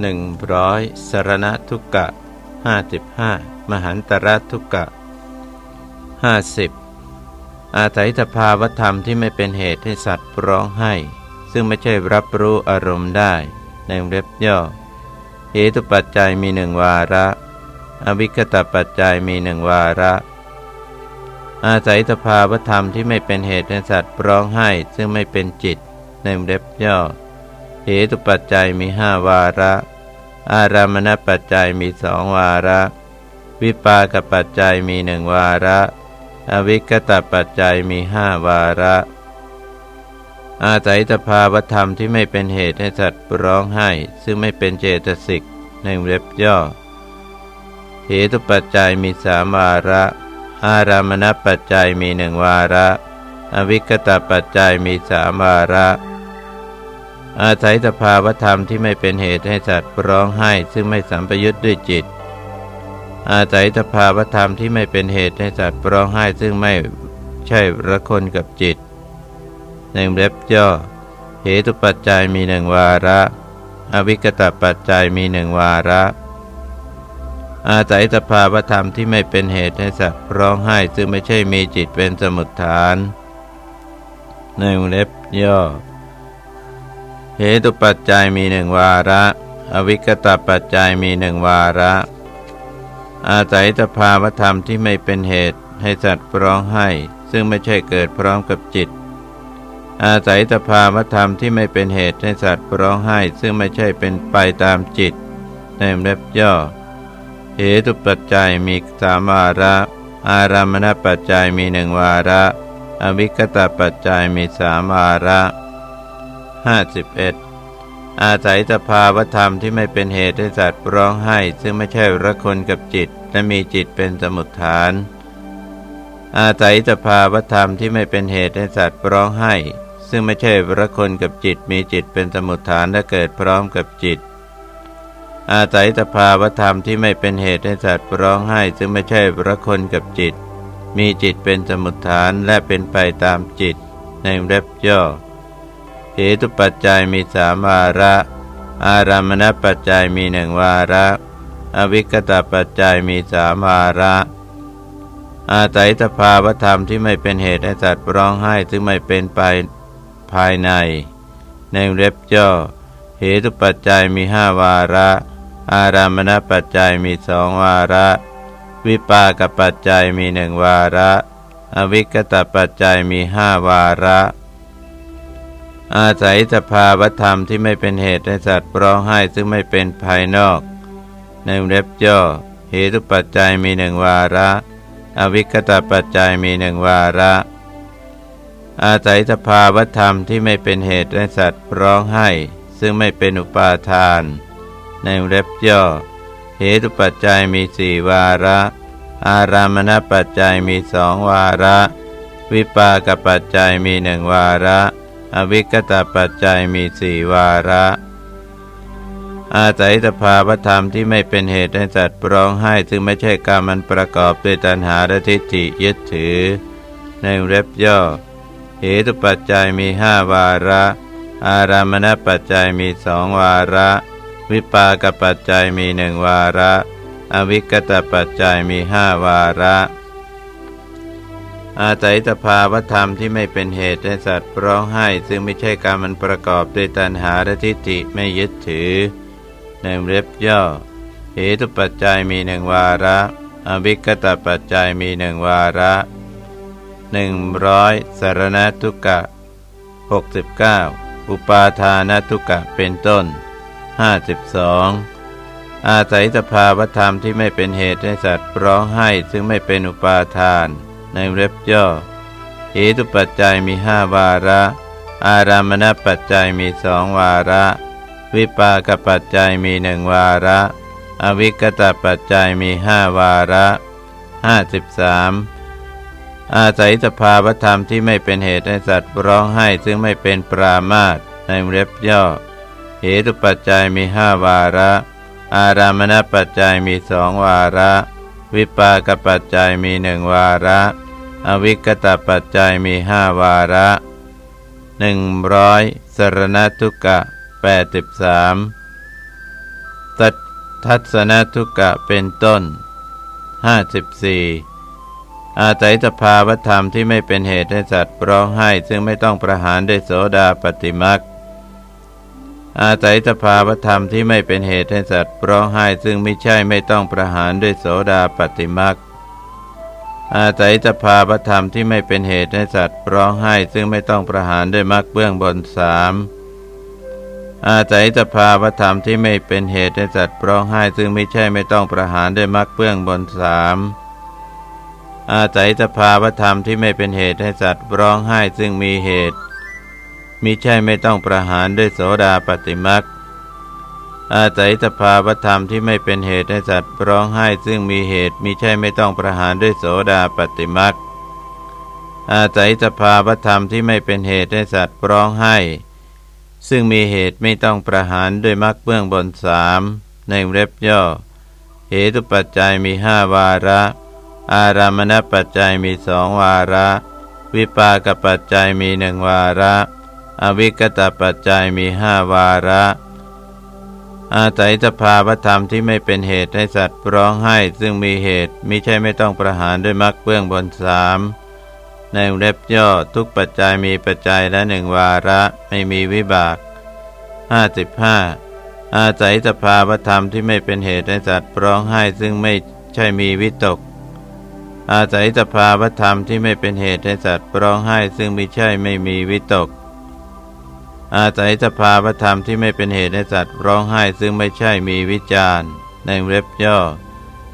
หนึ่งร้อยสรณทุกกะห้าสิบห้ามหันตรทุกกะห้าสิบอาศัยสภาวธรรมที่ไม่เป็นเหตุให้สัตว์ร้องไห้ ซึ่งไม่ใช่รับรู้อารมณ์ได้ในเล็บย่อเหตุปัจจัยมีหนึ่งวาระ อวิคตปัจจัยมีหนึ่งวาระ อาศัยสภาวธรรมที่ไม่เป็นเหตุให้สัตว์ร้องไห้ ซึ่งไม่เป็นจิตในเล็บย่อ เหตุปัจจัยมีห้าวาระ อารามณปัจจัยมีสองวาระ วิปากปัจจัยมีหนึ่งวาระ อวิกตปัจจัยมีห้าวาระ อาศัยสภาวธรรมที่ไม่เป็นเหตุให้สัตว์ร้องไห้ ซึ่งไม่เป็นเจตสิกในเว็บย่อ เหตุปัจจัยมีสามวาระ อารามณปัจจัยมีหนึ่งวาระ อวิกตปัจจัยมีสามวาระ อาศัยสภาวธรรมที่ไม่เป็นเหตุให้สัตว์ร้องไห้ ซึ่งไม่สัมปยุทธ์ด้วยจิต อาศัยสภาวธรรมที่ไม่เป็นเหตุให้สัตว์ร้องไห้ ซึ่งไม่ใช่ระคนกับจิตหนึ่งเล็บย่อเหตุปัจจัยมีหนึ่งวาระ อวิกตปัจจัยมีหนึ่งวาระ อาศัยสภาวธรรมที่ไม่เป็นเหตุให้สัตว์ร้องไห้ ซึ่งไม่ใช่มีจิตเป็นสมุดฐานหนึ่งเล็บย่อ เหตุปัจจัยมีหนึ่งวาระ อวิกตปัจจัยมีหนึ่งวาระ อาศัยสภาวธรรมที่ไม่เป็นเหตุให้สัตว์ร้องไห้ ซึ่งไม่ใช่เกิดพร้อมกับจิต อาศัยสภาวธรรมที่ไม่เป็นเหตุให้สัตว์ร้องไห้ ซึ่งไม่ใช่เป็นไปตามจิตในเล็บย่อ เหตุปัจจัยมีสามวาระ อารามณปัจจัยมีหนึ่งวาระ อวิกตปัจจัยมีสามวาระ ห้าสิบเอ็ดอาศัยสภาวธรรมที่ไม่เป็นเหตุให้สัตว์ร้องไห้ ซึ่งไม่ใช่ระคนกับจิต และมีจิตเป็นสมุดฐาน อาศัยสภาวธรรมที่ไม่เป็นเหตุให้สัตว์ร้องไห้ ซึ่งไม่ใช่ระคนกับจิต มีจิตเป็นสมุดฐานและเกิดพร้อมกับจิต อาศัยสภาวธรรมที่ไม่เป็นเหตุให้สัตว์ร้องไห้ ซึ่งไม่ใช่ระคนกับจิต มีจิตเป็นสมุดฐานและเป็นไปตามจิตในเล็บย่อ เหตุปัจจัยมีสามวาระ อารามณปัจจัยมีหนึ่งวาระ อวิกตปัจจัยมีสามวาระ อาศัยสภาวธรรมที่ไม่เป็นเหตุให้สัตว์ร้องไห้ซึ่งไม่เป็นไปภายใน ในเล็บย่อเหตุปัจจัยมีห้าวาระ อารามณปัจจัยมีสองวาระ วิปากปัจจัยมีหนึ่งวาระ อวิกตปัจจัยมีห้าวาระ อาศัยสภาวธรรมที่ไม่เป็นเหตุให้สัตว์ร้องไห้ซึ่งไม่เป็นภายนอกในเล็บย่อเหตุปัจจัยมีหนึ่งวาระ อวิคตปัจจัยมีหนึ่งวาระ อาศัยสภาวธรรมที่ไม่เป็นเหตุให้สัตว์ร้องไห้ ซึ่งไม่เป็นอุปาทาน ในเล็บย่อเหตุปัจจัยมีสี่วาระ อารามณปัจจัยมีสองวาระ วิปากปัจจัยมีหนึ่งวาระ อวิกตปัจจัยมีสี่วาระ อาศัยสภาวธรรมที่ไม่เป็นเหตุให้สัตว์ร้องไห้ซึ่งไม่ใช่การมันประกอบด้วยตัณหาและทิฏฐิยึดถือ ในเร็บย่อ เหตุปัจจัยมีห้าวาระ อารามณปัจจัยมีสองวาระ วิปากปัจจัยมีหนึ่งวาระ อวิกตปัจจัยมีห้าวาระ อาศัยสภาวธรรมที่ไม่เป็นเหตุให้สัตว์ร้องไห้ ซึ่งไม่ใช่การมันประกอบด้วยตัณหาและทิฏฐิไม่ยึดถือในเล็บย่อเหตุปัจจัยมีหนึ่งวาระอวิกตปัจจัยมีหนึ่งวาระหนึ่งร้อยสารณทุกะหกสิบเก้าอุปาทานทุกะเป็นต้นห้าสิบสองอาศัยสภาวธรรมที่ไม่เป็นเหตุให้สัตว์ร้องไห้ซึ่งไม่เป็นอุปาทาน ในเล็บย่อเหตุปัจจัยมีห้าวาระ อารามณปัจจัยมีสองวาระ วิปากปัจจัยมีหนึ่งวาระ อวิกตปัจจัยมีห้าวาระห้าสิบสามอาศัยสภาวธรรมที่ไม่เป็นเหตุให้สัตว์ร้องไห้ซึ่งไม่เป็นปรามาตในเล็บย่อ เหตุปัจจัยมีห้าวาระ อารามณปัจจัยมีสองวาระ วิปากปัจจัยมีหนึ่งวาระ อวิกตปัจจัยมีห้าวาระหนึ่งร้อยสรณทุกะแปดสิบสามตัทัศนทุกะเป็นต้น 54. อาศัยสภาวธรรมที่ไม่เป็นเหตุให้สัตว์ร้องไห้ซึ่งไม่ต้องประหารด้วยโสดาปฏิมักอาศัยสภาวธรรมที่ไม่เป็นเหตุให้สัตว์ร้องไห้ซึ่งไม่ใช่ไม่ต้องประหารด้วยโสดาปฏิมัก อาศัยสภาวธรรมที่ไม่เป็นเหตุให้สัตว์ร้องไห้ซึ่งไม่ต้องประหารด้วยมรรคเบื้องบนสามอาศัยสภาวธรรมที่ไม่เป็นเหตุให้สัตว์ร้องไห้ซึ่งไม่ใช่ไม่ต้องประหารด้วยมรรคเบื้องบนสามอาศัยสภาวธรรมที่ไม่เป็นเหตุให้สัตว์ร้องไห้ซึ่งมีเหตุมิใช่ไม่ต้องประหารด้วยโสดาปฏิมัก อาศัยสภาวธรรมที่ไม่เป็นเหตุให้สัตว์ร้องไห้ซึ่งมีเหตุมิใช่ไม่ต้องประหารด้วยโสดาปฏิมักอาศัยสภาวธรรมที่ไม่เป็นเหตุให้สัตว์ร้องไห้ ซึ่งมีเหตุไม่ต้องประหารด้วยมรรคเบื้องบนสามในเร็บย่อ เหตุปัจจัยมีห้าวาระ อารามณปัจจัยมีสองวาระ วิปากปัจจัยมีหนึ่งวาระ อวิกตปัจจัยมีห้าวาระ อาศัยสภาวธรรมที่ไม่เป็นเหตุให้สัตว์ร้องไห้ ซึ่งมีเหตุมิใช่ไม่ต้องประหารด้วยมรรคเบื้องบนสามในเล็บย่อทุกปัจจัยมีปัจจัยละหนึ่งวาระไม่มีวิบาก 55. อาศัยสภาวธรรมที่ไม่เป็นเหตุให้สัตว์ร้องไห้ซึ่งไม่ใช่มีวิตก อาศัยสภาวธรรมที่ไม่เป็นเหตุให้สัตว์ร้องไห้ซึ่งไม่ใช่ไม่มีวิตก อาศัยสภาวธรรมที่ไม่เป็นเหตุให้สัตว์ร้องไห้ซึ่งไม่ใช่มีวิจารณ์ในเว็บย่อ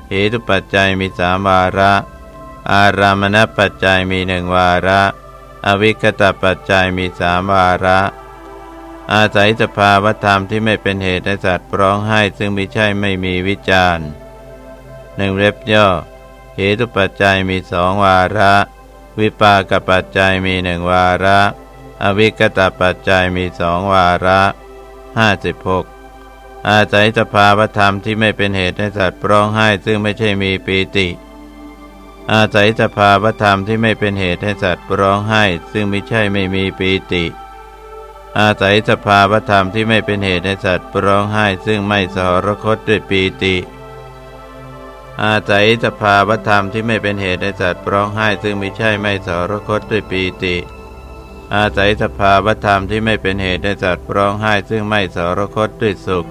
เหตุปัจจัยมีสามวาระ อารามณปัจจัยมีหนึ่งวาระ อวิคตปัจจัยมีสามวาระ อาศัยสภาวธรรมที่ไม่เป็นเหตุให้สัตว์ร้องไห้ซึ่งไม่ใช่ไม่มีวิจารณ์หนึ่งเล็บย่อ เหตุปัจจัยมีสองวาระ วิปากปัจจัยมีหนึ่งวาระ อวิกตปัจจัยมีสองวาระห้าสิบหกอาศัยสภาวธรรมที่ไม่เป็นเหตุให้สัตว์ร้องไห้ซึ่งไม่ใช่มีปีติ อาศัยสภาวธรรมที่ไม่เป็นเหตุให้สัตว์ร้องไห้ซึ่งไม่ใช่ไม่มีปีติ อาศัยสภาวธรรมที่ไม่เป็นเหตุให้สัตว์ร้องไห้ซึ่งไม่สหรคตด้วยปีติ อาศัยสภาวธรรมที่ไม่เป็นเหตุให้สัตว์ร้องไห้ซึ่งไม่ใช่ไม่สหรคตด้วยปีติ อาศัยสภาวธรรมที่ไม่เป็นเหตุให้สัตว์ร้องไห้ซึ่งไม่สารคตด้วยสุข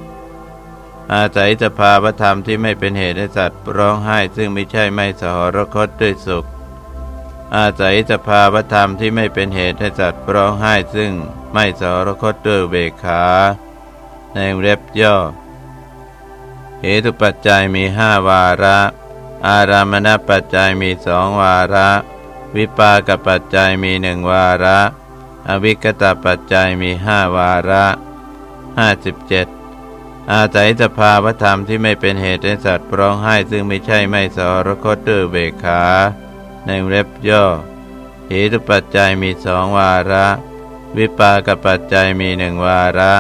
อาศัยสภาวธรรมที่ไม่เป็นเหตุให้สัตว์ร้องไห้ซึ่งไม่ใช่ไม่สารคตด้วยสุข อาศัยสภาวธรรมที่ไม่เป็นเหตุให้สัตว์ร้องไห้ซึ่งไม่สารคตด้วยเบขา ในเร็บย่อเหตุปัจจัยมีห้าวาระ อารามณปัจจัยมีสองวาระ วิปากปัจจัยมีหนึ่งวาระ อวิกตปัจจัยมีห้าวาระห้าสิบเจ็ดอาศัยสภาวธรรมที่ไม่เป็นเหตุให้สัตว์ร้องไห้ซึ่งไม่ใช่ไม่สรคตด้วยเบขาในเล็บย่อเหตุปัจจัยมีสองวาระ วิปากปัจจัยมีหนึ่งวาระ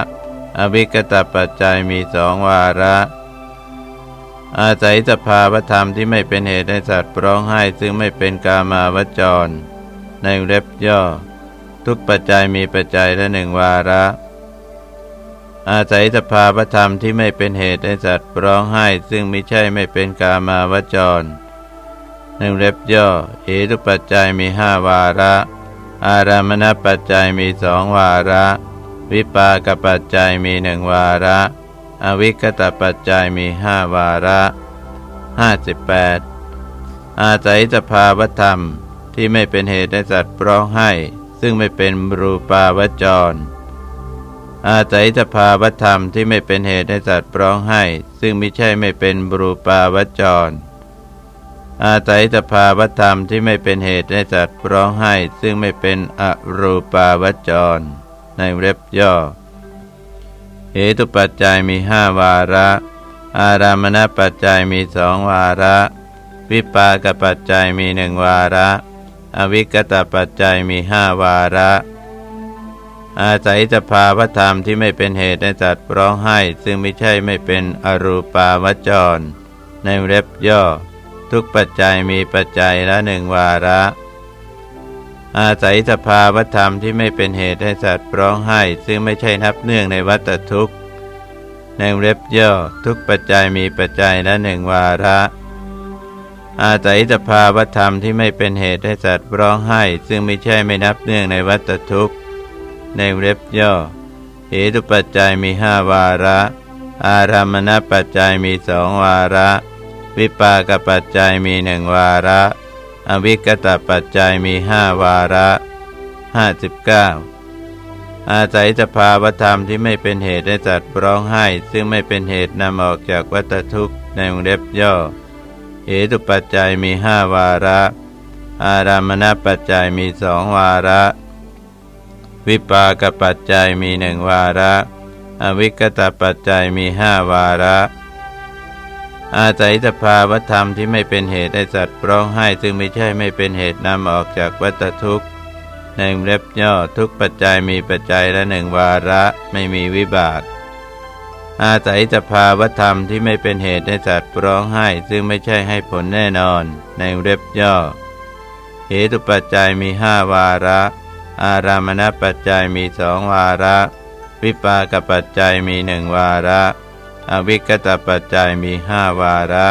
อวิกตปัจจัยมีสองวาระ อาศัยสภาวธรรมที่ไม่เป็นเหตุให้สัตว์ร้องไห้ซึ่งไม่เป็นกามาวจร ในเล็บย่อ ทุกปัจจัยมีปัจจัยละหนึ่งวาระ อาศัยสภาวธรรมที่ไม่เป็นเหตุให้สัตว์ร้องไห้ ซึ่งไม่ใช่ไม่เป็นกามาวจรหนึ่งเล็บย่อเหตุปัจจัยมีห้าวาระ อารามณปัจจัยมีสองวาระ วิปากปัจจัยมีหนึ่งวาระ อวิกตปัจจัยมีห้าวาระห้าสิบแปดอาศัยสภาวธรรมที่ไม่เป็นเหตุให้สัตว์ร้องไห้ ซึ่งไม่เป็นรูปาวจร อาศัยสภาวธรรมที่ไม่เป็นเหตุให้สัตว์ร้องไห้ ซึ่งไม่ใช่ไม่เป็นรูปาวจร อาศัยสภาวธรรมที่ไม่เป็นเหตุให้สัตว์ร้องไห้ ซึ่งไม่เป็นอรูปาวจร ในเร็บย่อเหตุปัจจัยมีห้าวาระ อารามณปัจจัยมีสองวาระ วิปากปัจจัยมีหนึ่งวาระ อวิกตปัจจัยมีห้าวาระ อาศัยสภาวธรรมที่ไม่เป็นเหตุให้สัตว์ร้องไห้ ซึ่งไม่ใช่ไม่เป็นอรูปาวจร ในเล็บย่อ ทุกปัจจัยมีปัจจัยละหนึ่งวาระ อาศัยสภาวธรรมที่ไม่เป็นเหตุให้สัตว์ร้องไห้ ซึ่งไม่ใช่นับเนื่องในวัตทุกข์ในเล็บย่อ ทุกปัจจัยมีปัจจัยละหนึ่งวาระ อาศัยสภาวธรรมที่ไม่เป็นเหตุให้สัตว์ร้องไห้ ซึ่งไม่ใช่ไม่นับเนื่องในวัตทุกข์ ในวงเล็บย่อเหตุปัจจัยมีห้าวาระ อารามณปัจจัยมีสองวาระ วิปากปัจจัยมีหนึ่งวาระ อวิกตปัจจัยมีห้าวาระห้าสิบเก้าอาศัยสภาวธรรมที่ไม่เป็นเหตุให้สัตว์ร้องไห้ ซึ่งไม่เป็นเหตุนำออกจากวัฏทุกข์ในวงเล็บย่อ เหตุปัจจัยมีห้าวาระ อารามณปัจจัยมีสองวาระ วิปากปัจจัยมีหนึ่งวาระ อวิกตปัจจัยมีห้าวาระ อาศัยสภาวธรรมที่ไม่เป็นเหตุให้สัตว์ร้องไห้ซึ่งไม่ใช่ไม่เป็นเหตุนำออกจากวัฏทุกข์ในวงเล็บย่อทุกปัจจัยมีปัจจัยละหนึ่งวาระไม่มีวิบาก อาศัยสภาวธรรมที่ไม่เป็นเหตุให้สัตว์ร้องไห้ซึ่งไม่ใช่ให้ผลแน่นอน ในเล็บย่อ เหตุปัจจัยมีห้าวาระ อารามณปัจจัยมีสองวาระ วิปากปัจจัยมีหนึ่งวาระ อวิกตปัจจัยมีห้าวาระ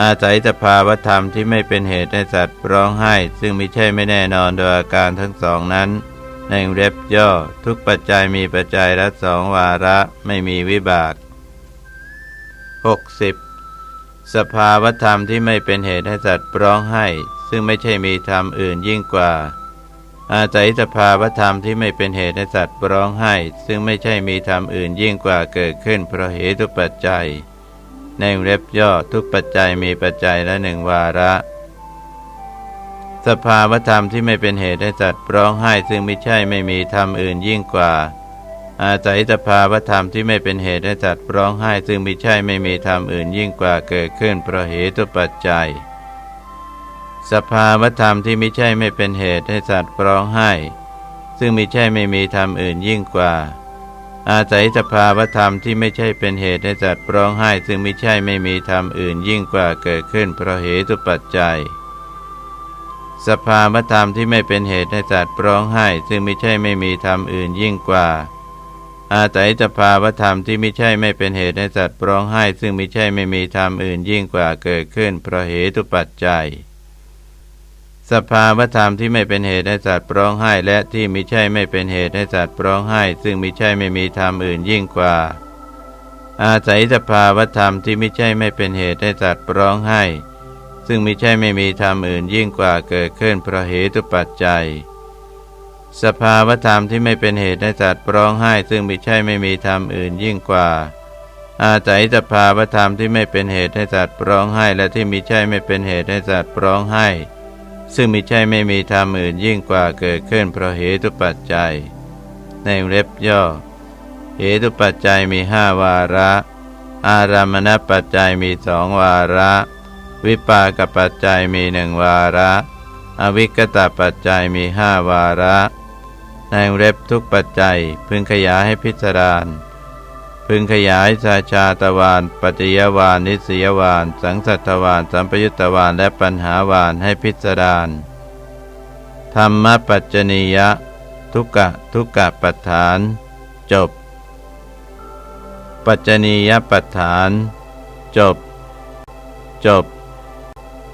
อาศัยสภาวธรรมที่ไม่เป็นเหตุให้สัตว์ร้องไห้ ซึ่งไม่ใช่ไม่แน่นอนโดยอาการทั้งสองนั้น ในวงเล็บย่อ ทุกปัจจัยมีปัจจัยละสองวาระไม่มีวิบาก 60. สภาวธรรมที่ไม่เป็นเหตุให้สัตว์ร้องไห้ ซึ่งไม่ใช่มีธรรมอื่นยิ่งกว่า อาศัยสภาวธรรมที่ไม่เป็นเหตุให้สัตว์ร้องไห้ ซึ่งไม่ใช่มีธรรมอื่นยิ่งกว่าเกิดขึ้นเพราะเหตุปัจจัย ในวงเล็บย่อทุกปัจจัยมีปัจจัยละหนึ่งวาระ สภาวธรรมที่ไม่เป็นเหตุให้สัตว์ร้องไห้ซึ่งไม่ใช่ไม่มีธรรมอื่นยิ่งกว่า อาศัยสภาวธรรมที่ไม่เป็นเหตุให้สัตว์ร้องไห้ซึ่งไม่ใช่ไม่มีธรรมอื่นยิ่งกว่าเกิดขึ้นเพราะเหตุปัจจัย สภาวธรรมที่ไม่ใช่ไม่เป็นเหตุให้สัตว์ร้องไห้ ซึ่งไม่ใช่ไม่มีธรรมอื่นยิ่งกว่า อาศัยสภาวธรรมที่ไม่ใช่เป็นเหตุให้สัตว์ร้องไห้ ซึ่งไม่ใช่ไม่มีธรรมอื่นยิ่งกว่าเกิดขึ้นเพราะเหตุปัจจัย สภาวธรรมที่ไม่เป็นเหตุให้สัตว์ร้องไห้ ซึ่งไม่ใช่ไม่มีธรรมอื่นยิ่งกว่า อาศัยสภาวธรรมที่ไม่ใช่ไม่เป็นเหตุให้สัตว์ร้องไห้ ซึ่งไม่ใช่ไม่มีธรรมอื่นยิ่งกว่าเกิดขึ้นเพราะเหตุปัจจัย สภาวธรรมที่ไม่เป็นเหตุให้สัตว์ร้องไห้ และที่ไม่ใช่ไม่เป็นเหตุให้สัตว์ร้องไห้ ซึ่งไม่ใช่ไม่มีธรรมอื่นยิ่งกว่า อาศัยสภาวธรรมที่ไม่ใช่ไม่เป็นเหตุให้สัตว์ร้องไห้ ซึ่งไม่ใช่ไม่มีธรรมอื่นยิ่งกว่าเกิดขึ้นเพราะเหตุปัจจัย สภาวธรรมที่ไม่เป็นเหตุให้สัตว์ร้องไห้ ซึ่งไม่ใช่ไม่มีธรรมอื่นยิ่งกว่า อาศัยสภาวธรรมที่ไม่เป็นเหตุให้สัตว์ร้องไห้ และที่ม่ใช่ไม่เป็นเหตุให้สัตว์ร้องไห้ ซึ่งม่ใช่ไม่มีธรรมอื่นยิ่งกว่าเกิดขึ้นเพราะเหตุปัจจัย ในเล็บย่อ เหตุปัจจัยมีห้าวาระ อารามณปัจจัยมีสองวาระ วิปากปัจจัยมีหนึ่งวาระ อวิกตปัจจัยมีห้าวาระในเล็บทุกปัจจัยพึงขยายให้พิจารณาพึงขยายสาชาตวานปัจจยวานนิสยวาน สังสัตวานสัมปยุตตวานและปัญหาวานให้พิจารณาธรรมปัจจนียะ ทุกกะทุกกะปัฏฐาน จบ ปัจจนียปัฏฐาน จบ จบ